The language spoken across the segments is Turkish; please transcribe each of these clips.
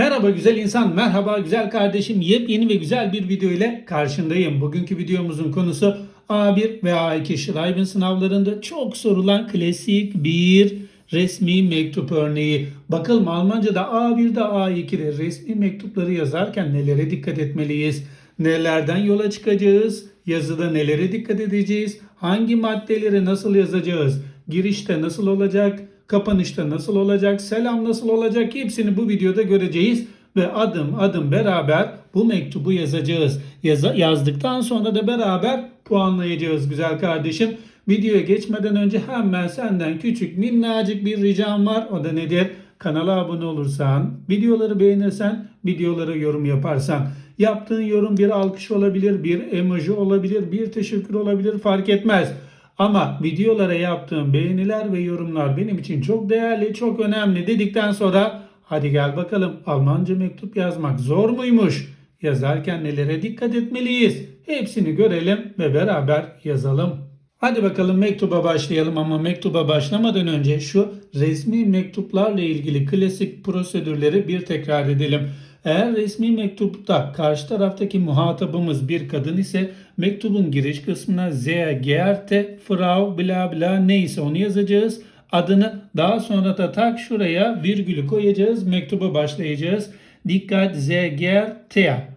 Merhaba güzel insan, merhaba güzel kardeşim. Yepyeni ve güzel bir video ile karşındayım. Bugünkü videomuzun konusu A1 ve A2 Schreiben sınavlarında çok sorulan klasik bir resmi mektup örneği. Bakalım Almanca'da A1'de A2'de resmi mektupları yazarken nelere dikkat etmeliyiz? Nelerden yola çıkacağız? Yazıda nelere dikkat edeceğiz? Hangi maddeleri nasıl yazacağız? Girişte nasıl olacak? Kapanışta nasıl olacak? Selam nasıl olacak? Hepsini bu videoda göreceğiz ve adım adım beraber bu mektubu yazacağız. Yaza- yazdıktan sonra da beraber puanlayacağız güzel kardeşim. Videoya geçmeden önce hemen senden küçük minnacık bir ricam var. O da nedir? Kanala abone olursan, videoları beğenirsen, videolara yorum yaparsan. Yaptığın yorum bir alkış olabilir, bir emoji olabilir, bir teşekkür olabilir fark etmez. Ama videolara yaptığım beğeniler ve yorumlar benim için çok değerli, çok önemli dedikten sonra hadi gel bakalım Almanca mektup yazmak zor muymuş? Yazarken nelere dikkat etmeliyiz? Hepsini görelim ve beraber yazalım. Hadi bakalım mektuba başlayalım ama mektuba başlamadan önce şu resmi mektuplarla ilgili klasik prosedürleri bir tekrar edelim. Eğer resmi mektupta karşı taraftaki muhatabımız bir kadın ise mektubun giriş kısmına sehr geehrte Frau bla bla neyse onu yazacağız. Adını daha sonra da tak şuraya virgülü koyacağız. Mektuba başlayacağız. Dikkat sehr geehrte.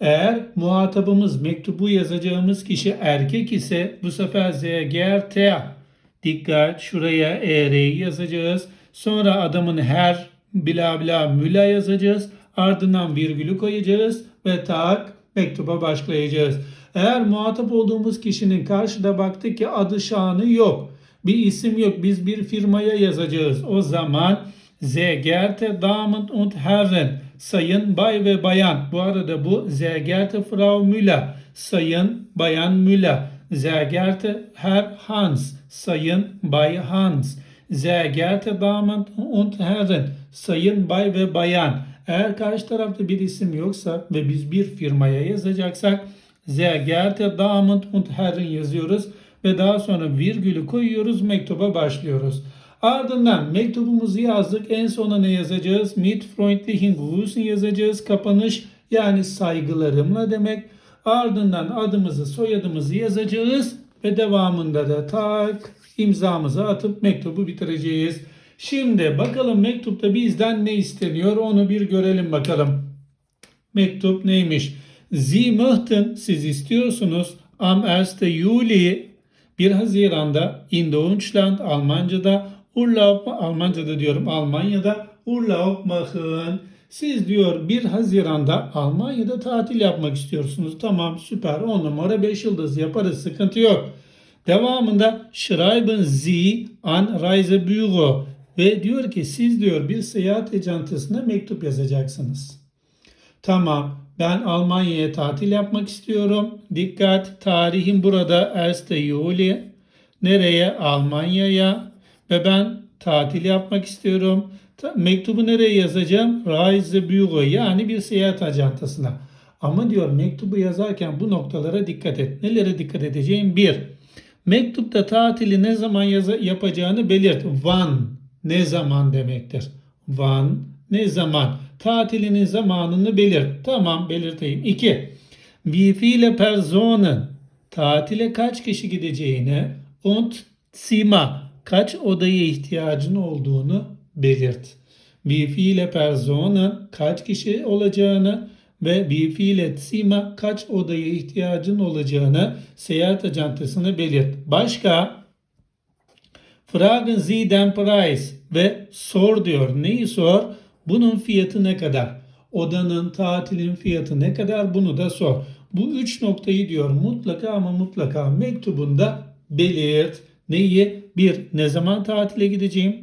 Eğer muhatabımız mektubu yazacağımız kişi erkek ise bu sefer sehr geehrte. Dikkat şuraya ER'yi yazacağız. Sonra adamın her bla bla müla yazacağız. Ardından virgülü koyacağız ve tak mektuba başlayacağız. Eğer muhatap olduğumuz kişinin karşıda baktık ki adı şanı yok. Bir isim yok. Biz bir firmaya yazacağız. O zaman sehr geehrte Damen und Herren, sayın bay ve bayan. Bu arada bu sehr geehrte Frau Müller, sayın bayan Müller. Sehr geehrte Herr Hans, sayın bay Hans. Sehr geehrte Damen und Herren, sayın bay ve bayan. Eğer karşı tarafta bir isim yoksa ve biz bir firmaya yazacaksak sehr geehrte Damen und Herren yazıyoruz ve daha sonra virgülü koyuyoruz mektuba başlıyoruz. Ardından mektubumuzu yazdık. En sona ne yazacağız? Mit freundlichen Grüßen yazacağız. Kapanış yani saygılarımla demek. Ardından adımızı soyadımızı yazacağız ve devamında da tak imzamızı atıp mektubu bitireceğiz. Şimdi bakalım mektupta bizden ne isteniyor onu bir görelim bakalım. Mektup neymiş? Sie möchten, siz istiyorsunuz am 1. Juli 1 Haziran'da in Deutschland Almanca'da Urlaub Almanca'da diyorum Almanya'da Urlaub machen. Siz diyor 1 Haziran'da Almanya'da tatil yapmak istiyorsunuz. Tamam süper 10 numara 5 yıldız yaparız sıkıntı yok. Devamında schreiben Sie an Reisebüro ve diyor ki siz diyor bir seyahat ecantısına mektup yazacaksınız. Tamam ben Almanya'ya tatil yapmak istiyorum. Dikkat tarihim burada 1 Juli. Nereye? Almanya'ya. Ve ben tatil yapmak istiyorum. Mektubu nereye yazacağım? Reisebüro yani bir seyahat ajantasına. Ama diyor mektubu yazarken bu noktalara dikkat et. Nelere dikkat edeceğim? Bir, mektupta tatili ne zaman yapacağını belirt. Wann ne zaman demektir. Wann ne zaman. Tatilinin zamanını belirt. Tamam belirteyim. 2. Wie viele Personen tatile kaç kişi gideceğini und Zimmer kaç odaya ihtiyacın olduğunu belirt. Wie viele Personen kaç kişi olacağını ve wie viele Zimmer kaç odaya ihtiyacın olacağını seyahat ajantasına belirt. Başka Fragen Sie den Preis ve sor diyor. Neyi sor? Bunun fiyatı ne kadar? Odanın, tatilin fiyatı ne kadar? Bunu da sor. Bu üç noktayı diyor mutlaka ama mutlaka mektubunda belirt. Neyi? Bir, ne zaman tatile gideceğim?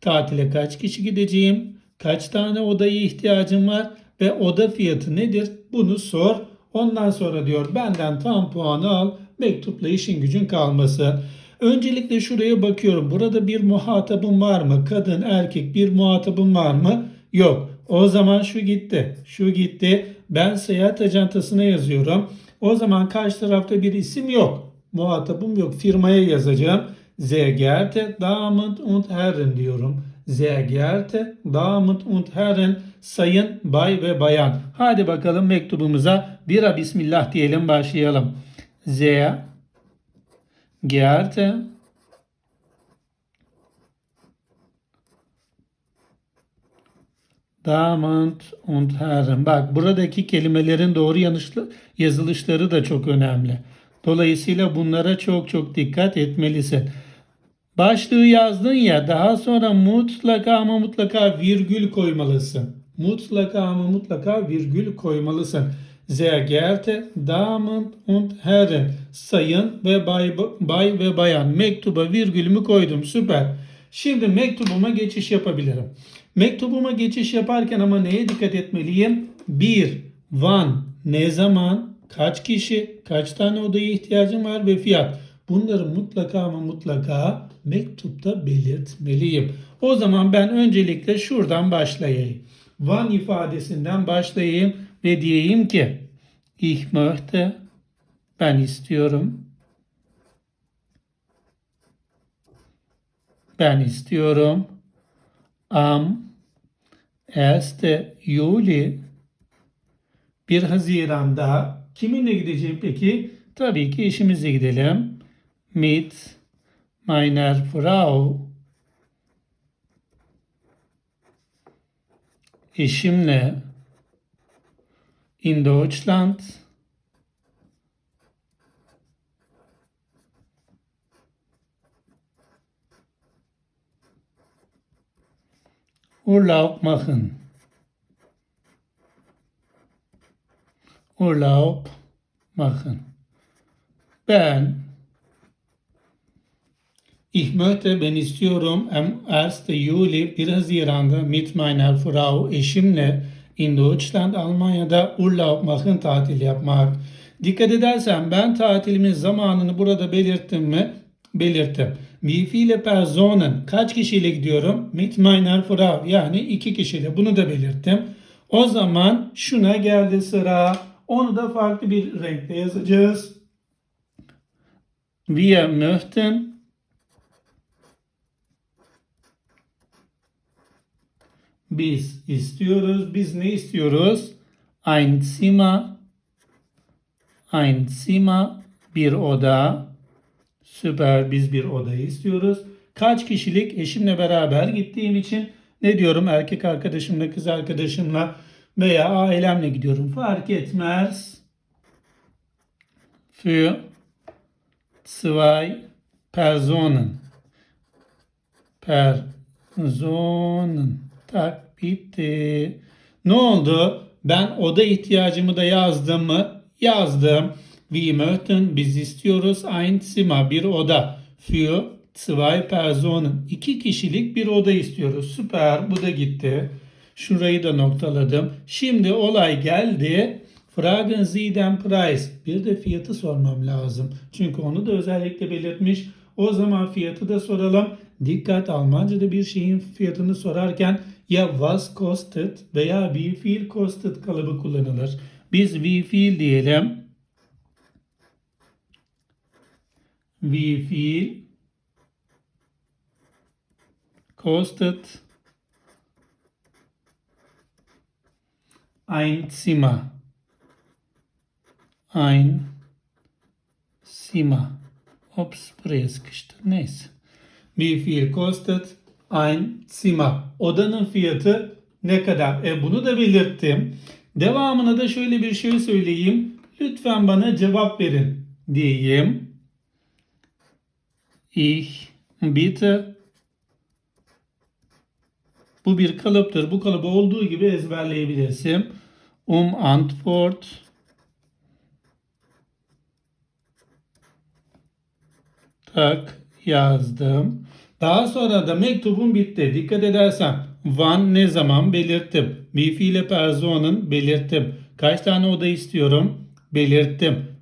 Tatile kaç kişi gideceğim? Kaç tane odaya ihtiyacım var? Ve oda fiyatı nedir? Bunu sor. Ondan sonra diyor benden tam puanı al. Mektupla işin gücün kalmasın. Öncelikle şuraya bakıyorum. Burada bir muhatabım var mı? Kadın, erkek bir muhatabım var mı? Yok. O zaman şu gitti. Şu gitti. Ben seyahat ajantasına yazıyorum. O zaman karşı tarafta bir isim yok. Muhatabım yok. Firmaya yazacağım. Sehr geehrte Damen und Herren diyorum. Sehr geehrte Damen und Herren sayın bay ve bayan. Hadi bakalım mektubumuza bira bismillah diyelim başlayalım. Sehr geehrte Damen und Herren. Bak buradaki kelimelerin doğru yanlışlı yazılışları da çok önemli. Dolayısıyla bunlara çok çok dikkat etmelisin. Başlığı yazdın ya daha sonra mutlaka ama mutlaka virgül koymalısın. Mutlaka ama mutlaka virgül koymalısın. Sehr geehrte Damen und Herren. Sayın ve bay, bay ve bayan. Mektuba virgülümü koydum. Süper. Şimdi mektubuma geçiş yapabilirim. Mektubuma geçiş yaparken ama neye dikkat etmeliyim? Bir, van, ne zaman, kaç kişi, kaç tane odaya ihtiyacım var ve fiyat. Bunları mutlaka ama mutlaka mektupta belirtmeliyim. O zaman ben öncelikle şuradan başlayayım. Van ifadesinden başlayayım ve diyeyim ki Ich möchte ben istiyorum. Ben istiyorum. Am 1. Juli 1 Haziran'da kiminle gideceğim peki? Tabii ki eşimizle gidelim. Mit meiner Frau eşimle in Deutschland Urlaub machen. Urlaub machen. Ben Ich möchte, ben istiyorum am 1. Juli 1 Haziran'da mit meiner Frau eşimle in Deutschland Almanya'da Urlaub machen tatil yapmak. Dikkat edersen ben tatilimin zamanını burada belirttim mi? Belirttim. Wie viele Personen kaç kişiyle gidiyorum? Mit meiner Frau yani iki kişiyle bunu da belirttim. O zaman şuna geldi sıra. Onu da farklı bir renkte yazacağız. Wir möchten Biz istiyoruz. Biz ne istiyoruz? Ein Zimmer ein Zimmer bir oda. Süper biz bir odayı istiyoruz. Kaç kişilik eşimle beraber gittiğim için ne diyorum erkek arkadaşımla kız arkadaşımla veya ailemle gidiyorum fark etmez. Für zwei Personen. Personen. Tak bitti. Ne oldu? Ben oda ihtiyacımı da yazdım mı? Yazdım. Wir möchten biz istiyoruz ein Zimmer bir oda. Für zwei Personen. iki kişilik bir oda istiyoruz. Süper. Bu da gitti. Şurayı da noktaladım. Şimdi olay geldi. Fragen Sie den Preis. Bir de fiyatı sormam lazım. Çünkü onu da özellikle belirtmiş. O zaman fiyatı da soralım. Dikkat Almanca'da bir şeyin fiyatını sorarken ya was kostet veya wie viel kostet kalıbı kullanılır. Biz wie viel diyelim. Wie viel kostet ein Zimmer? Ein Zimmer. Ops buraya. Wie viel kostet ein Zimmer? Odanın fiyatı ne kadar? E bunu da belirttim. Devamına da şöyle bir şey söyleyeyim. Lütfen bana cevap verin diyeyim. Ich bitte bu bir kalıptır. Bu kalıbı olduğu gibi ezberleyebilirsin. Um Antwort tak yazdım. Daha sonra da mektubum bitti. Dikkat edersen van ne zaman belirttim. Wie viele Personen belirttim. Kaç tane oda istiyorum belirttim.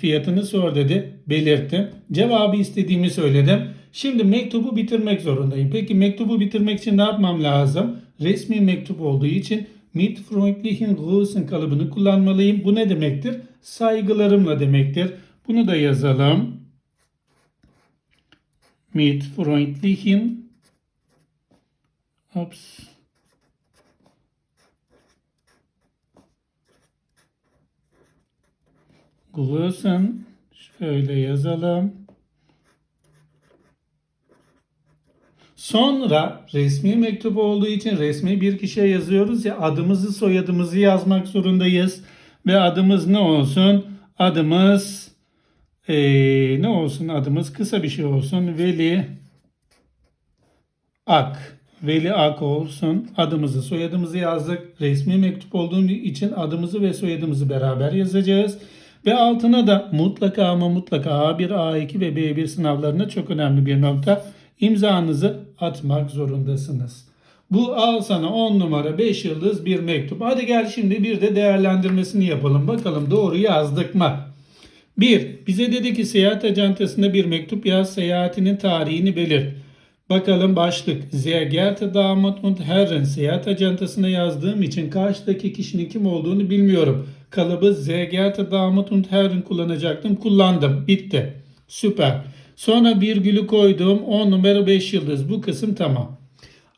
Fiyatını sor dedi belirttim. Cevabı istediğimi söyledim. Şimdi mektubu bitirmek zorundayım. Peki mektubu bitirmek için ne yapmam lazım? Resmi mektup olduğu için mit freundlichen Grüßen kalıbını kullanmalıyım. Bu ne demektir? Saygılarımla demektir. Bunu da yazalım. Mit freundlichen Ops. Grüßen Şöyle yazalım. Sonra resmi mektup olduğu için resmi bir kişiye yazıyoruz ya adımızı soyadımızı yazmak zorundayız. Ve adımız ne olsun? Adımız eee, ne olsun? Adımız kısa bir şey olsun. Veli Ak. Veli Ak olsun. Adımızı soyadımızı yazdık. Resmi mektup olduğu için adımızı ve soyadımızı beraber yazacağız. Ve altına da mutlaka ama mutlaka A1, A2 ve B1 sınavlarında çok önemli bir nokta. İmzanızı atmak zorundasınız. Bu al sana 10 numara 5 yıldız bir mektup. Hadi gel şimdi bir de değerlendirmesini yapalım. Bakalım doğru yazdık mı? 1. Bize dedi ki seyahat ajantasında bir mektup yaz, seyahatinin tarihini belirt. Bakalım başlık. Sehr geehrte Damen und Herren seyahat ajantasına yazdığım için karşıdaki kişinin kim olduğunu bilmiyorum. Kalıbı geehrte Damen und Herren kullanacaktım. Kullandım. Bitti. Süper. Sonra virgülü koydum. 10 numara 5 yıldız. Bu kısım tamam.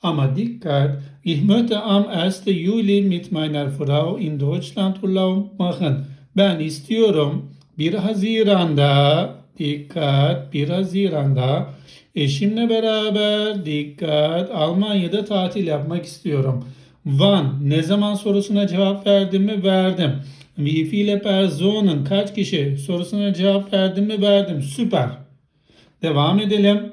Ama dikkat, ich möchte am 1. Juli mit meiner Frau in Deutschland Urlaub machen. Ben istiyorum 1 Haziran'da, dikkat 1 Haziran'da eşimle beraber, dikkat Almanya'da tatil yapmak istiyorum. Wann, ne zaman sorusuna cevap verdim mi? Verdim. Wie viele Personen, kaç kişi sorusuna cevap verdim mi? Verdim. Süper. Devam edelim.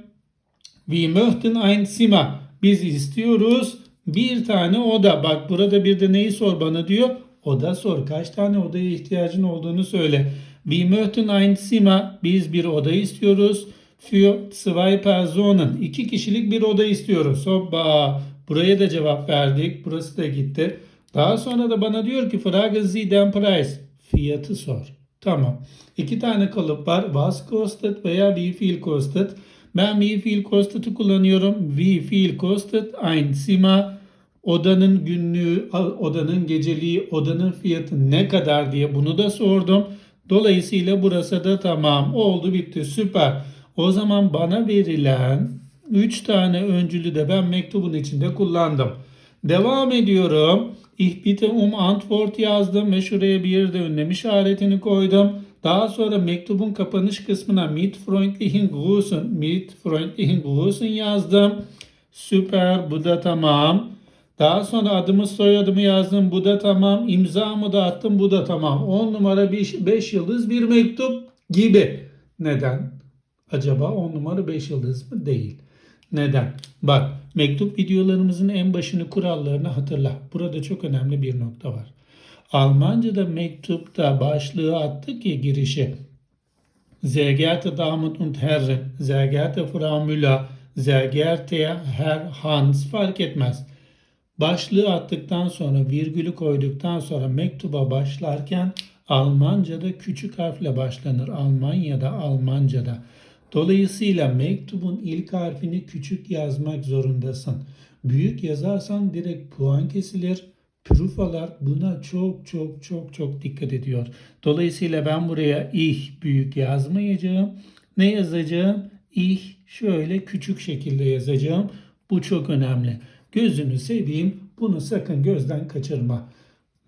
Wir möchten ein Zimmer. Biz istiyoruz bir tane oda. Bak burada bir de neyi sor bana diyor. Oda sor. Kaç tane odaya ihtiyacın olduğunu söyle. Wir möchten ein Zimmer. Biz bir oda istiyoruz. Für zwei Personen. İki kişilik bir oda istiyoruz. Hoppa. Buraya da cevap verdik. Burası da gitti. Daha sonra da bana diyor ki Fragen Sie den Preis. Fiyatı sor. Tamam. İki tane kalıp var. Was kostet veya wie viel kostet. Ben wie viel kostet'ı kullanıyorum. Wie viel kostet ein Zimmer. Odanın günlüğü, odanın geceliği, odanın fiyatı ne kadar diye bunu da sordum. Dolayısıyla burası da tamam. Oldu bitti süper. O zaman bana verilen 3 tane öncülü de ben mektubun içinde kullandım. Devam ediyorum. Ich bitte um Antwort yazdım ve şuraya bir de ünlem işaretini koydum. Daha sonra mektubun kapanış kısmına mit freundlichen Grüßen, mit freundlichen Grüßen yazdım. Süper, bu da tamam. Daha sonra adımı soyadımı yazdım, bu da tamam. İmzamı da attım, bu da tamam. 10 numara 5 yıldız bir mektup gibi. Neden? Acaba 10 numara 5 yıldız mı? Değil. Neden? Bak mektup videolarımızın en başını kurallarını hatırla. Burada çok önemli bir nokta var. Almanca'da mektupta başlığı attık ya girişe. Sehr geehrte Damen und Herren, sehr geehrte Frau Müller, sehr Herr Hans fark etmez. Başlığı attıktan sonra virgülü koyduktan sonra mektuba başlarken Almanca'da küçük harfle başlanır. Almanya'da Almanca'da. Dolayısıyla mektubun ilk harfini küçük yazmak zorundasın. Büyük yazarsan direkt puan kesilir. Prufalar buna çok çok çok çok dikkat ediyor. Dolayısıyla ben buraya ich büyük yazmayacağım. Ne yazacağım? Ich şöyle küçük şekilde yazacağım. Bu çok önemli. Gözünü seveyim. Bunu sakın gözden kaçırma.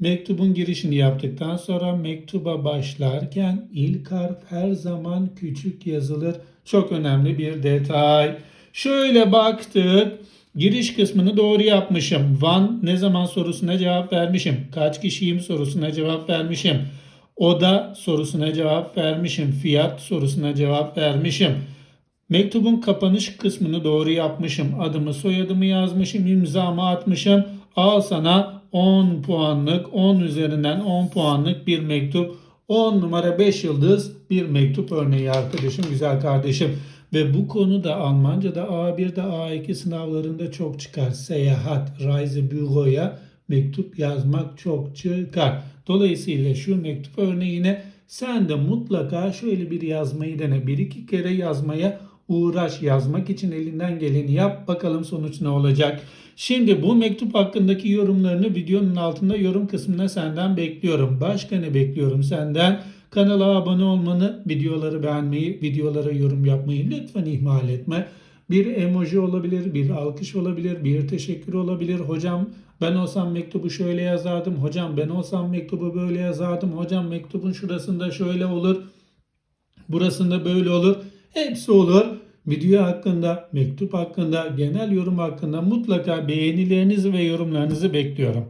Mektubun girişini yaptıktan sonra mektuba başlarken ilk harf her zaman küçük yazılır. Çok önemli bir detay. Şöyle baktık. Giriş kısmını doğru yapmışım. Van ne zaman sorusuna cevap vermişim. Kaç kişiyim sorusuna cevap vermişim. Oda sorusuna cevap vermişim. Fiyat sorusuna cevap vermişim. Mektubun kapanış kısmını doğru yapmışım. Adımı soyadımı yazmışım. imzamı atmışım. Al sana 10 puanlık 10 üzerinden 10 puanlık bir mektup. 10 numara 5 yıldız bir mektup örneği arkadaşım, güzel kardeşim. Ve bu konu da Almanca'da A1'de A2 sınavlarında çok çıkar. Seyahat, Reisebüro'ya mektup yazmak çok çıkar. Dolayısıyla şu mektup örneğine sen de mutlaka şöyle bir yazmayı dene. Bir iki kere yazmaya uğraş. Yazmak için elinden geleni yap. Bakalım sonuç ne olacak. Şimdi bu mektup hakkındaki yorumlarını videonun altında yorum kısmına senden bekliyorum. Başka ne bekliyorum senden? Kanala abone olmanı, videoları beğenmeyi, videolara yorum yapmayı lütfen ihmal etme. Bir emoji olabilir, bir alkış olabilir, bir teşekkür olabilir. Hocam Ben olsam mektubu şöyle yazardım. Hocam ben olsam mektubu böyle yazardım. Hocam mektubun şurasında şöyle olur. Burasında böyle olur. Hepsi olur. Video hakkında, mektup hakkında, genel yorum hakkında mutlaka beğenilerinizi ve yorumlarınızı bekliyorum.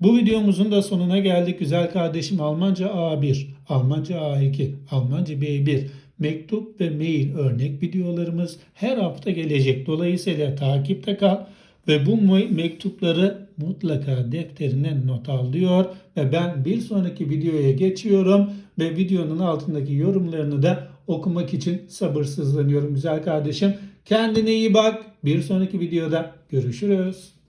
Bu videomuzun da sonuna geldik. Güzel kardeşim Almanca A1, Almanca A2, Almanca B1, mektup ve mail örnek videolarımız her hafta gelecek. Dolayısıyla takipte kal ve bu me- mektupları mutlaka defterine not al diyor ve ben bir sonraki videoya geçiyorum ve videonun altındaki yorumlarını da okumak için sabırsızlanıyorum güzel kardeşim. Kendine iyi bak. Bir sonraki videoda görüşürüz.